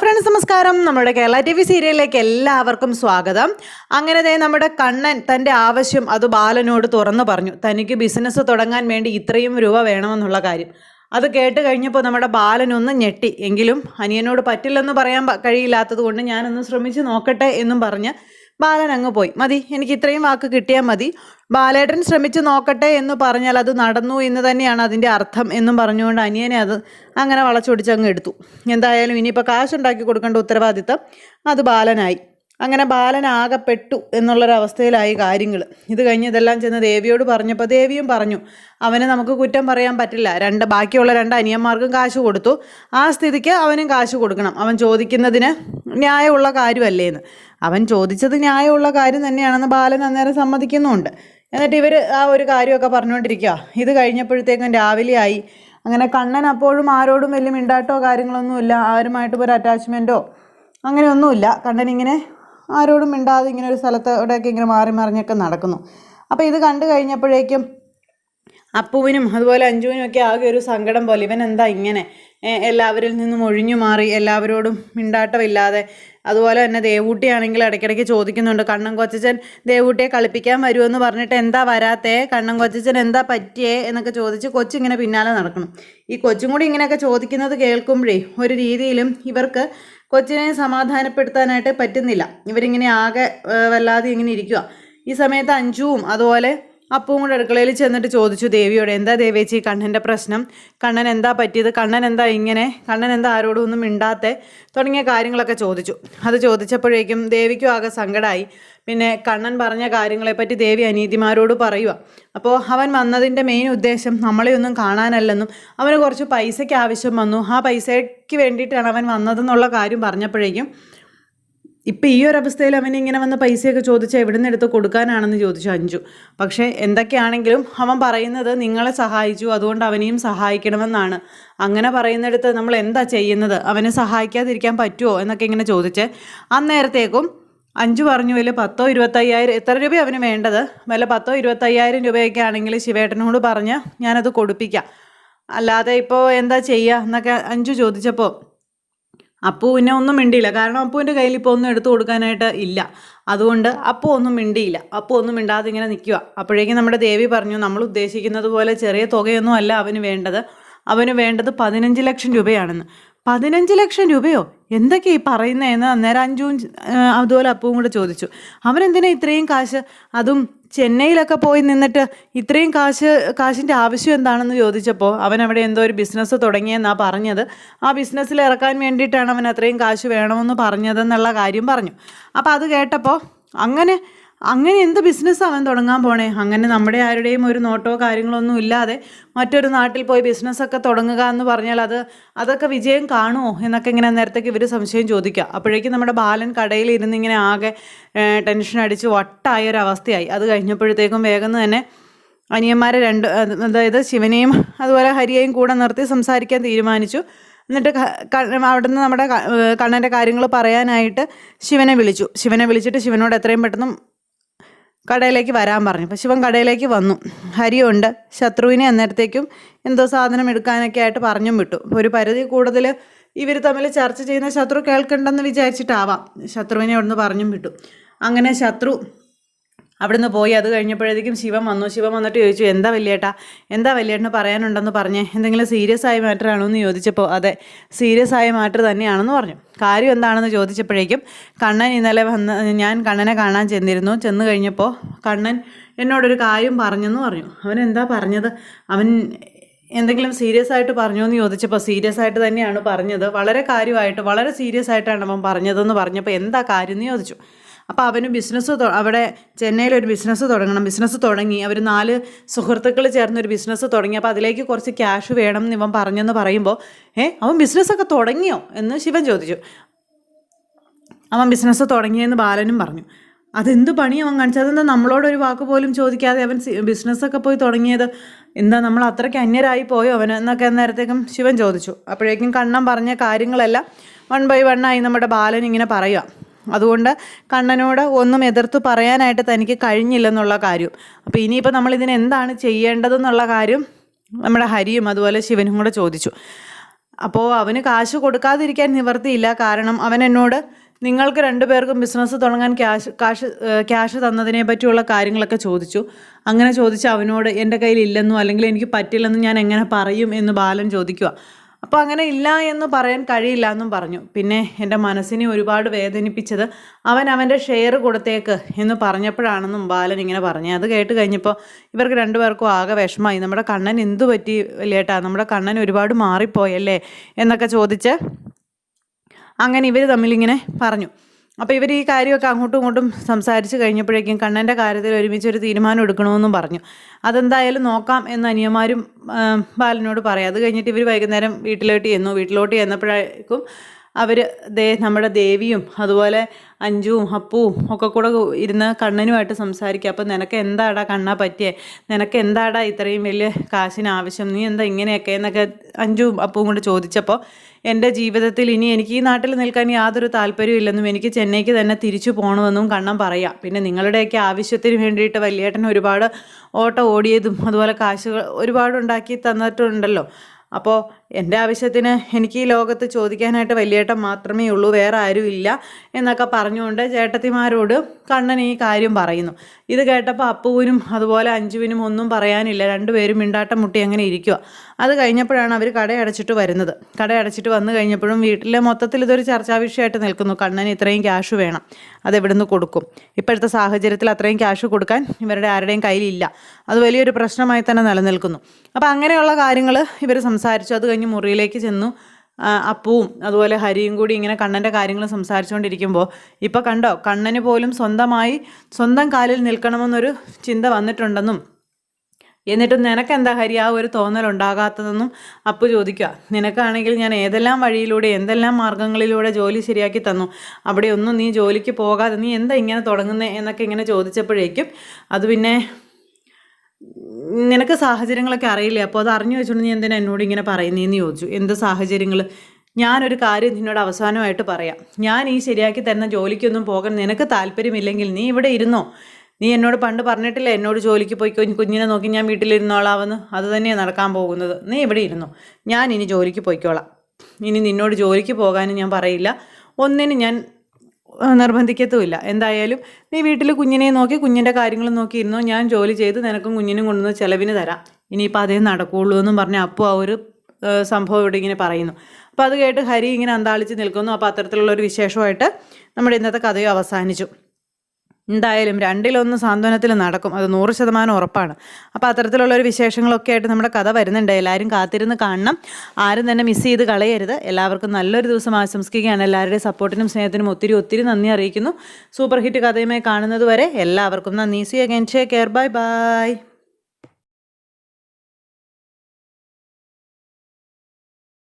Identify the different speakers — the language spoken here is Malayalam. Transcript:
Speaker 1: ഫ്രണ്ട്സ് നമസ്കാരം. നമ്മുടെ കേരള ടി വി സീരിയലിലേക്ക് എല്ലാവർക്കും സ്വാഗതം. അങ്ങനെ ദേ നമ്മുടെ കണ്ണൻ തന്റെ ആവശ്യം അത് ബാലനോട് തുറന്നു പറഞ്ഞു. തനിക്ക് ബിസിനസ് തുടങ്ങാൻ വേണ്ടി ഇത്രയും രൂപ വേണമെന്നുള്ള കാര്യം. അത് കേട്ട് കഴിഞ്ഞപ്പോൾ നമ്മുടെ ബാലനൊന്ന് ഞെട്ടി. എങ്കിലും അനിയനോട് പറ്റില്ലെന്ന് പറയാൻ കഴിയില്ലാത്തത് കൊണ്ട് ഞാനൊന്ന് ശ്രമിച്ച് നോക്കട്ടെ എന്നും പറഞ്ഞ് ബാലൻ അങ്ങ് പോയി. മതി എനിക്ക് ഇത്രയും വാക്ക് കിട്ടിയാൽ മതി. ബാലേട്ടൻ ശ്രമിച്ചു നോക്കട്ടെ എന്ന് പറഞ്ഞാൽ അത് നടന്നു എന്ന് തന്നെയാണ് അതിന്റെ അർത്ഥം എന്നും പറഞ്ഞുകൊണ്ട് അനിയനെ അത് അങ്ങനെ വളച്ചൊടിച്ച് അങ്ങ് എടുത്തു. എന്തായാലും ഇനിയിപ്പോൾ കാശുണ്ടാക്കി കൊടുക്കേണ്ട ഉത്തരവാദിത്തം അത് ബാലനായി. അങ്ങനെ ബാലനാകപ്പെട്ടു എന്നുള്ളൊരവസ്ഥയിലായി കാര്യങ്ങൾ ഇത് കഴിഞ്ഞ് ഇതെല്ലാം ചെന്ന് ദേവിയോട് പറഞ്ഞപ്പോൾ ദേവിയും പറഞ്ഞു അവനെ നമുക്ക് കുറ്റം പറയാൻ പറ്റില്ല. രണ്ട് ബാക്കിയുള്ള രണ്ട് അനിയന്മാർക്കും കാശ് കൊടുത്തു. ആ സ്ഥിതിക്ക് അവനും കാശ് കൊടുക്കണം. അവൻ ചോദിക്കുന്നതിന് ന്യായമുള്ള കാര്യമല്ലേന്ന്. അവൻ ചോദിച്ചത് ന്യായമുള്ള കാര്യം തന്നെയാണെന്ന് ബാലൻ അന്നേരം സമ്മതിക്കുന്നുമുണ്ട്. എന്നിട്ട് ഇവർ ആ ഒരു കാര്യമൊക്കെ പറഞ്ഞുകൊണ്ടിരിക്കുക ഇത് കഴിഞ്ഞപ്പോഴത്തേക്കും രാവിലെ ആയി അങ്ങനെ കണ്ണൻ അപ്പോഴും ആരോടും വലിയ മിണ്ടാട്ടോ കാര്യങ്ങളൊന്നുമില്ല. ആരുമായിട്ട് ഒരു അറ്റാച്ച്മെന്റോ അങ്ങനെയൊന്നുമില്ല. കണ്ണൻ ഇങ്ങനെ ആരോടും മിണ്ടാതെ ഇങ്ങനെ ഒരു സ്ഥലത്തോടെയൊക്കെ ഇങ്ങനെ മാറി മറിഞ്ഞൊക്കെ നടക്കുന്നു. അപ്പോൾ ഇത് കണ്ടു കഴിഞ്ഞപ്പോഴേക്കും അപ്പുവിനും അതുപോലെ അഞ്ജുവിനും ഒക്കെ ആകെ ഒരു സങ്കടം പോലെ ഇവൻ എന്താ ഇങ്ങനെ? എല്ലാവരിൽ നിന്നും ഒഴിഞ്ഞു മാറി എല്ലാവരോടും മിണ്ടാട്ടമില്ലാതെ അതുപോലെ തന്നെ ദേവൂട്ടിയാണെങ്കിൽ ഇടയ്ക്കിടയ്ക്ക് ചോദിക്കുന്നുണ്ട് കണ്ണൻ കൊച്ചച്ചൻ ദേവൂട്ടിയെ കളിപ്പിക്കാൻ വരുമെന്ന് പറഞ്ഞിട്ട് എന്താ വരാത്തേ? കണ്ണൻ കൊച്ചച്ചൻ എന്താ പറ്റിയേ? എന്നൊക്കെ ചോദിച്ച് കൊച്ചിങ്ങനെ പിന്നാലെ നടക്കണം. ഈ കൊച്ചും കൂടി ഇങ്ങനെയൊക്കെ ചോദിക്കുന്നത് കേൾക്കുമ്പോഴേ ഒരു രീതിയിലും ഇവർക്ക് കൊച്ചിനെ സമാധാനപ്പെടുത്താനായിട്ട് പറ്റുന്നില്ല. ഇവരിങ്ങനെ ആകെ വല്ലാതെ ഇങ്ങനെ ഇരിക്കുക ഈ സമയത്ത് അഞ്ചുവും അതുപോലെ അപ്പവും കൂടെ അടുക്കളയിൽ ചെന്നിട്ട് ചോദിച്ചു ദേവിയോട് എന്താ ദേവേച്ചി കണ്ണന്റെ പ്രശ്നം? കണ്ണൻ എന്താ പറ്റിയത്? കണ്ണൻ എന്താ ഇങ്ങനെ? കണ്ണൻ എന്താ ആരോടും ഒന്നും മിണ്ടാത്തെ? തുടങ്ങിയ കാര്യങ്ങളൊക്കെ ചോദിച്ചു. അത് ചോദിച്ചപ്പോഴേക്കും ദേവിക്കും ആകെ സങ്കടമായി പിന്നെ കണ്ണൻ പറഞ്ഞ കാര്യങ്ങളെപ്പറ്റി ദേവി അനീതിമാരോട് പറയുക അപ്പോൾ അവൻ വന്നതിന്റെ മെയിൻ ഉദ്ദേശം നമ്മളെയൊന്നും കാണാനല്ലെന്നും അവന് കുറച്ച് പൈസയ്ക്ക് ആവശ്യം വന്നു. ആ പൈസയ്ക്ക് വേണ്ടിയിട്ടാണ് അവൻ വന്നതെന്നുള്ള കാര്യം പറഞ്ഞപ്പോഴേക്കും ഇപ്പം ഈ ഒരു അവസ്ഥയിൽ അവൻ ഇങ്ങനെ വന്ന് പൈസയൊക്കെ ചോദിച്ചാൽ എവിടെ നിന്ന് എടുത്ത് കൊടുക്കാനാണെന്ന് ചോദിച്ചു അഞ്ചു. പക്ഷേ എന്തൊക്കെയാണെങ്കിലും അവൻ പറയുന്നത് നിങ്ങളെ സഹായിച്ചു അതുകൊണ്ട് അവനെയും സഹായിക്കണമെന്നാണ്. അങ്ങനെ പറയുന്നിടത്ത് നമ്മൾ എന്താ ചെയ്യുന്നത്? അവനെ സഹായിക്കാതിരിക്കാൻ പറ്റുമോ എന്നൊക്കെ ഇങ്ങനെ ചോദിച്ച് അന്നേരത്തേക്കും അഞ്ചു പറഞ്ഞു വല്ല പത്തോ ഇരുപത്തയ്യായിരം എത്ര രൂപ അവന് വേണ്ടത്? വല്ല പത്തോ ഇരുപത്തയ്യായിരം രൂപയൊക്കെ ആണെങ്കിൽ ശിവേട്ടനോട് പറഞ്ഞ് ഞാനത് കൊടുപ്പിക്കാം. അല്ലാതെ ഇപ്പോൾ എന്താ ചെയ്യുക എന്നൊക്കെ അഞ്ചു ചോദിച്ചപ്പോൾ അപ്പു പിന്നെ ഒന്നും മിണ്ടിയില്ല. കാരണം അപ്പുവിന്റെ കയ്യിൽ ഇപ്പോൾ ഒന്നും എടുത്തു കൊടുക്കാനായിട്ട് ഇല്ല. അതുകൊണ്ട് അപ്പൂ ഒന്നും മിണ്ടിയില്ല. അപ്പു ഒന്നും മിണ്ടാതെ ഇങ്ങനെ നിൽക്കുക അപ്പോഴേക്കും നമ്മുടെ ദേവി പറഞ്ഞു നമ്മൾ ഉദ്ദേശിക്കുന്നത് പോലെ ചെറിയ തുകയൊന്നും അല്ല അവന് വേണ്ടത്. അവന് വേണ്ടത് പതിനഞ്ച് ലക്ഷം രൂപയാണെന്ന്. പതിനഞ്ച് ലക്ഷം രൂപയോ? എന്തൊക്കെ ഈ പറയുന്നതെന്ന് അന്നേരം അഞ്ചും അതുപോലെ അപ്പവും കൂടെ ചോദിച്ചു. അവനെന്തിനാ ഇത്രയും കാശ്? അതും ചെന്നൈയിലൊക്കെ പോയി നിന്നിട്ട് ഇത്രയും കാശ് കാശിന്റെ ആവശ്യം എന്താണെന്ന് ചോദിച്ചപ്പോൾ അവൻ അവിടെ എന്തോ ഒരു ബിസിനസ് തുടങ്ങിയെന്നാണ് പറഞ്ഞത്. ആ ബിസിനസ്സിൽ ഇറക്കാൻ വേണ്ടിയിട്ടാണ് അവൻ അത്രയും കാശ് വേണമെന്ന് പറഞ്ഞതെന്നുള്ള കാര്യം പറഞ്ഞു. അപ്പോൾ അത് കേട്ടപ്പോൾ അങ്ങനെ അങ്ങനെ എന്ത് ബിസിനസ് അവൻ തുടങ്ങാൻ പോണേ? അങ്ങനെ നമ്മുടെ ആരുടെയും ഒരു നോട്ടോ കാര്യങ്ങളൊന്നും ഇല്ലാതെ മറ്റൊരു നാട്ടിൽ പോയി ബിസിനസ്സൊക്കെ തുടങ്ങുക എന്ന് പറഞ്ഞാൽ അത് അതൊക്കെ വിജയം കാണുമോ എന്നൊക്കെ ഇങ്ങനെ നേരത്തേക്ക് ഇവർ സംശയം ചോദിക്കുക. അപ്പോഴേക്കും നമ്മുടെ ബാലൻ കടയിൽ ഇരുന്ന് ഇങ്ങനെ ആകെ ടെൻഷൻ അടിച്ച് വട്ടായ ഒരു അവസ്ഥയായി. അത് കഴിഞ്ഞപ്പോഴത്തേക്കും വേഗം തന്നെ അനിയന്മാരെ രണ്ട് അതായത് ശിവനെയും അതുപോലെ ഹരിയെയും കൂടെ നിർത്തി സംസാരിക്കാൻ തീരുമാനിച്ചു. എന്നിട്ട് അവിടെ നിന്ന് നമ്മുടെ കണ്ണന്റെ കാര്യങ്ങൾ പറയാനായിട്ട് ശിവനെ വിളിച്ചു. ശിവനെ വിളിച്ചിട്ട് ശിവനോട് എത്രയും പെട്ടെന്ന് കടയിലേക്ക് വരാൻ പറഞ്ഞു. അപ്പോൾ ശിവൻ കടയിലേക്ക് വന്നു. ഹരിയുണ്ട്. ശത്രുവിനെ അന്നേരത്തേക്കും എന്തോ സാധനം എടുക്കാനൊക്കെ ആയിട്ട് പറഞ്ഞും വിട്ടു. ഒരു പരിധി കൂടുതൽ ഇവർ തമ്മിൽ ചർച്ച ചെയ്യുന്ന ശത്രു കേൾക്കണ്ടെന്ന് വിചാരിച്ചിട്ടാവാം. ശത്രുവിനെ അവിടുന്ന് പറഞ്ഞും വിട്ടു. അങ്ങനെ ശത്രു അവിടുന്ന് പോയി. അത് കഴിഞ്ഞപ്പോഴത്തേക്കും ശിവൻ വന്നു. ശിവൻ വന്നിട്ട് ചോദിച്ചു എന്താ വലിയേട്ടാ? എന്താ വലിയേട്ടന് പറയാനുണ്ടെന്ന് പറഞ്ഞേ? എന്തെങ്കിലും സീരിയസ് ആയ മാറ്റർ ആണോ എന്ന് ചോദിച്ചപ്പോൾ അതെ സീരിയസ് ആയ മാറ്റർ തന്നെയാണെന്ന് പറഞ്ഞു. കാര്യം എന്താണെന്ന് ചോദിച്ചപ്പോഴേക്കും കണ്ണൻ ഇന്നലെ വന്ന് ഞാൻ കണ്ണനെ കാണാൻ ചെന്നിരുന്നു. ചെന്ന് കഴിഞ്ഞപ്പോൾ കണ്ണൻ എന്നോടൊരു കാര്യം പറഞ്ഞെന്ന് പറഞ്ഞു. അവൻ എന്താ പറഞ്ഞത്? അവൻ എന്തെങ്കിലും സീരിയസ് ആയിട്ട് പറഞ്ഞു എന്ന് ചോദിച്ചപ്പോൾ സീരിയസ് ആയിട്ട് തന്നെയാണ് പറഞ്ഞത്. വളരെ കാര്യമായിട്ട് വളരെ സീരിയസ് ആയിട്ടാണ് അവൻ പറഞ്ഞതെന്ന് പറഞ്ഞപ്പോൾ എന്താ കാര്യം എന്ന് ചോദിച്ചു. അപ്പോൾ അവന് ബിസിനസ് അവിടെ ചെന്നൈയിൽ ഒരു ബിസിനസ് തുടങ്ങണം. ബിസിനസ് തുടങ്ങി. അവർ നാല് സുഹൃത്തുക്കൾ ചേർന്ന് ഒരു ബിസിനസ് തുടങ്ങി. അപ്പോൾ അതിലേക്ക് കുറച്ച് ക്യാഷ് വേണം എന്ന് ഇവൻ പറഞ്ഞെന്ന് പറയുമ്പോൾ ഏ അവൻ ബിസിനസ്സൊക്കെ തുടങ്ങിയോ? എന്ന് ശിവൻ ചോദിച്ചു. അവൻ ബിസിനസ് തുടങ്ങിയെന്ന് ബാലനും പറഞ്ഞു. അതെന്ത് പണി അവൻ കാണിച്ചത്? അതെന്താ നമ്മളോട് ഒരു വാക്ക് പോലും ചോദിക്കാതെ അവൻ ബിസിനസ്സൊക്കെ പോയി തുടങ്ങിയത്? എന്താ നമ്മൾ അത്രയ്ക്ക് അന്യരായി പോയോ അവന്? എന്നൊക്കെ നേരത്തേക്കും ശിവൻ ചോദിച്ചു. അപ്പോഴേക്കും കണ്ണം പറഞ്ഞ കാര്യങ്ങളെല്ലാം വൺ ബൈ ആയി നമ്മുടെ ബാലൻ ഇങ്ങനെ പറയുക അതുകൊണ്ട് കണ്ണനോട് ഒന്നും എതിർത്ത് പറയാനായിട്ട് തനിക്ക് കഴിഞ്ഞില്ലെന്നുള്ള കാര്യം. അപ്പോൾ ഇനിയിപ്പോൾ നമ്മൾ ഇതിന് എന്താണ് ചെയ്യേണ്ടതെന്നുള്ള കാര്യം നമ്മുടെ ഹരിയും അതുപോലെ ശിവനും കൂടെ ചോദിച്ചു. അപ്പോൾ അവന് കാശ് കൊടുക്കാതിരിക്കാൻ നിവർത്തിയില്ല കാരണം അവൻ എന്നോട് നിങ്ങൾക്ക് രണ്ടുപേർക്കും ബിസിനസ് തുടങ്ങാൻ ക്യാഷ് കാശ് ക്യാഷ് തന്നതിനെ പറ്റിയുള്ള കാര്യങ്ങളൊക്കെ ചോദിച്ചു. അങ്ങനെ ചോദിച്ച അവനോട് എന്റെ കയ്യിൽ ഇല്ലെന്നോ അല്ലെങ്കിൽ എനിക്ക് പറ്റില്ലെന്നും ഞാൻ എങ്ങനെ പറയും? എന്ന് ബാലൻ ചോദിക്കുക അപ്പോൾ അങ്ങനെ ഇല്ല എന്ന് പറയാൻ കഴിയില്ല എന്നും പറഞ്ഞു. പിന്നെ എന്റെ മനസ്സിനെ ഒരുപാട് വേദനിപ്പിച്ചത് അവൻ അവന്റെ ഷെയർ കൊടുത്തേക്ക് എന്ന് പറഞ്ഞപ്പോഴാണെന്നും ബാലൻ ഇങ്ങനെ പറഞ്ഞു. അത് കേട്ട് കഴിഞ്ഞപ്പോൾ ഇവർക്ക് രണ്ടുപേർക്കും ആകെ വിഷമമായി. നമ്മുടെ കണ്ണൻ എന്തു പറ്റി ലേട്ടാ? നമ്മുടെ കണ്ണൻ ഒരുപാട് മാറിപ്പോയല്ലേ? എന്നൊക്കെ ചോദിച്ച് അങ്ങനെ ഇവർ തമ്മിലിങ്ങനെ പറഞ്ഞു. അപ്പോൾ ഇവർ ഈ കാര്യമൊക്കെ അങ്ങോട്ടും ഇങ്ങോട്ടും സംസാരിച്ച് കഴിഞ്ഞപ്പോഴേക്കും കണ്ണന്റെ കാര്യത്തിൽ ഒരുമിച്ച് ഒരു തീരുമാനം എടുക്കണമെന്നും പറഞ്ഞു. അതെന്തായാലും നോക്കാം എന്ന് അനിയന്മാരും ബാലനോട് പറയാം. അത് കഴിഞ്ഞിട്ട് ഇവർ വൈകുന്നേരം വീട്ടിലോട്ട് ചെന്നു. വീട്ടിലോട്ട് ചെന്നപ്പോഴേക്കും അവർ ദേ നമ്മുടെ ദേവിയും അതുപോലെ അഞ്ജുവും അപ്പുവും ഒക്കെ കൂടെ ഇരുന്ന് കണ്ണനുമായിട്ട് സംസാരിക്കുക. അപ്പോൾ നിനക്ക് എന്താടാ കണ്ണാ പറ്റിയേ? നിനക്ക് എന്താടാ ഇത്രയും വലിയ കാശിന് ആവശ്യം? നീ എന്താ ഇങ്ങനെയൊക്കെ എന്നൊക്കെ അഞ്ജുവും അപ്പുവും കൊണ്ട് ചോദിച്ചപ്പോൾ എന്റെ ജീവിതത്തിൽ ഇനി എനിക്ക് ഈ നാട്ടിൽ നിൽക്കാൻ യാതൊരു താല്പര്യം ഇല്ലെന്നും എനിക്ക് ചെന്നൈക്ക് തന്നെ തിരിച്ചു പോകണമെന്നും കണ്ണം പറയാം. പിന്നെ നിങ്ങളുടെയൊക്കെ ആവശ്യത്തിന് വേണ്ടിയിട്ട് വലിയേട്ടൻ ഒരുപാട് ഓട്ടം ഓടിയതും അതുപോലെ കാശുകൾ ഒരുപാട് ഉണ്ടാക്കി തന്നിട്ടുണ്ടല്ലോ. അപ്പോൾ എന്റെ ആവശ്യത്തിന് എനിക്ക് ഈ ലോകത്ത് ചോദിക്കാനായിട്ട് വലിയേട്ടൻ മാത്രമേ ഉള്ളൂ വേറെ ആരും ഇല്ല എന്നൊക്കെ പറഞ്ഞുകൊണ്ട് ചേട്ടത്തിമാരോട് കണ്ണൻ ഈ കാര്യം പറയുന്നു. ഇത് കേട്ടപ്പോൾ അപ്പുവിനും അതുപോലെ അഞ്ജുവിനും ഒന്നും പറയാനില്ല. രണ്ടുപേരും മിണ്ടാട്ടം മുട്ടി അങ്ങനെ ഇരിക്കുക അത് കഴിഞ്ഞപ്പോഴാണ് അവർ കടയടച്ചിട്ട് വരുന്നത്. കടയടച്ചിട്ട് വന്നു കഴിഞ്ഞപ്പോഴും വീട്ടിലെ മൊത്തത്തിൽ ഇതൊരു ചർച്ചാ വിഷയമായിട്ട് നിൽക്കുന്നു. കണ്ണന് ഇത്രയും ക്യാഷ് വേണം. അത് എവിടുന്ന് കൊടുക്കും. ഇപ്പോഴത്തെ സാഹചര്യത്തിൽ അത്രയും ക്യാഷ് കൊടുക്കാൻ ഇവരുടെ ആരുടെയും കയ്യിലില്ല. അത് വലിയൊരു പ്രശ്നമായി തന്നെ നിലനിൽക്കുന്നു. അപ്പോൾ അങ്ങനെയുള്ള കാര്യങ്ങൾ ഇവർ സംസാരിച്ചു. അത് കഴിഞ്ഞ് മുറിയിലേക്ക് ചെന്നു. അപ്പുവും അതുപോലെ ഹരിയും കൂടി ഇങ്ങനെ കണ്ണന്റെ കാര്യങ്ങൾ സംസാരിച്ചുകൊണ്ടിരിക്കുമ്പോൾ ഇപ്പോൾ കണ്ടോ കണ്ണന് പോലും സ്വന്തമായി സ്വന്തം കാലിൽ നിൽക്കണമെന്നൊരു ചിന്ത വന്നിട്ടുണ്ടെന്നും എന്നിട്ടും നിനക്കെന്താ ഹരി ആ ഒരു തോന്നൽ തോന്നലുണ്ടാകാത്തതെന്നും അപ്പു ചോദിക്കുക. നിനക്കാണെങ്കിൽ ഞാൻ ഏതെല്ലാം വഴിയിലൂടെ എന്തെല്ലാം മാർഗങ്ങളിലൂടെ ജോലി ശരിയാക്കി തന്നു? അവിടെ ഒന്നും നീ ജോലിക്ക് പോകാതെ നീ എന്താ ഇങ്ങനെ തുടങ്ങുന്നത് എന്നൊക്കെ ഇങ്ങനെ ചോദിച്ചപ്പോഴേക്കും അത് പിന്നെ നിനക്ക് സാഹചര്യങ്ങളൊക്കെ അറിയില്ലേ? അപ്പോൾ അത് അറിഞ്ഞു വെച്ചുകൊണ്ട് നീ എന്തിനാ എന്നോട് ഇങ്ങനെ പറയുന്നതെന്ന് ചോദിച്ചു. എന്ത് സാഹചര്യങ്ങൾ ഞാനൊരു കാര്യം നിന്നോട് അവസാനമായിട്ട് പറയാം. ഞാൻ ഈ ശരിയാക്കി തരുന്ന ജോലിക്കൊന്നും പോകാൻ നിനക്ക് താല്പര്യമില്ലെങ്കിൽ നീ ഇവിടെ ഇരുന്നോ? നീ എന്നോട് പണ്ട് പറഞ്ഞിട്ടില്ല എന്നോട് ജോലിക്ക് പോയി കുഞ്ഞ് കുഞ്ഞിനെ നോക്കി ഞാൻ വീട്ടിലിരുന്നോളാമെന്ന് അത് തന്നെയാണ് നടക്കാൻ പോകുന്നത്. നീ ഇവിടെ ഇരുന്നോ? ഞാൻ ഇനി ജോലിക്ക് പോയിക്കോളാം. ഇനി നിന്നോട് ജോലിക്ക് പോകാനും ഞാൻ പറയില്ല. ഒന്നിനും ഞാൻ നിർബന്ധിക്കത്തുമില്ല. എന്തായാലും നീ വീട്ടിൽ കുഞ്ഞിനെ നോക്കി കുഞ്ഞിന്റെ കാര്യങ്ങൾ നോക്കി ഇരുന്നോ ഞാൻ ജോലി ചെയ്ത് നിനക്കും കുഞ്ഞിനും കൊണ്ടുവന്ന് ചിലവിന് തരാം. ഇനിയിപ്പോൾ അതേ നടക്കുകയുള്ളൂ എന്നും പറഞ്ഞ് അപ്പോൾ ആ ഒരു സംഭവം ഇവിടെ ഇങ്ങനെ പറയുന്നു. അപ്പോൾ അത് കേട്ട് ഹരി ഇങ്ങനെ അന്താളിച്ച് നിൽക്കുന്നു. അപ്പോൾ അത്തരത്തിലുള്ള ഒരു വിശേഷമായിട്ട് നമ്മുടെ ഇന്നത്തെ കഥയും അവസാനിച്ചു. എന്തായാലും രണ്ടിലൊന്ന് സാന്ത്വനത്തിൽ നടക്കും. അത് നൂറ് ശതമാനം ഉറപ്പാണ്. അപ്പോൾ അത്തരത്തിലുള്ള ഒരു വിശേഷങ്ങളൊക്കെ ആയിട്ട് നമ്മുടെ കഥ വരുന്നുണ്ട്. എല്ലാവരും കാത്തിരുന്ന് കാണണം. ആരും തന്നെ മിസ് ചെയ്ത് കളയരുത്. എല്ലാവർക്കും നല്ലൊരു ദിവസം ആശംസിക്കുകയാണ്. എല്ലാവരുടെയും സപ്പോർട്ടിനും സ്നേഹത്തിനും ഒത്തിരി ഒത്തിരി നന്ദി അറിയിക്കുന്നു. സൂപ്പർ ഹിറ്റ് കഥയുമായി കാണുന്നത് വരെ എല്ലാവർക്കും നന്ദി. സി അഗൈൻ ഷേ കെയർ ബൈ ബൈ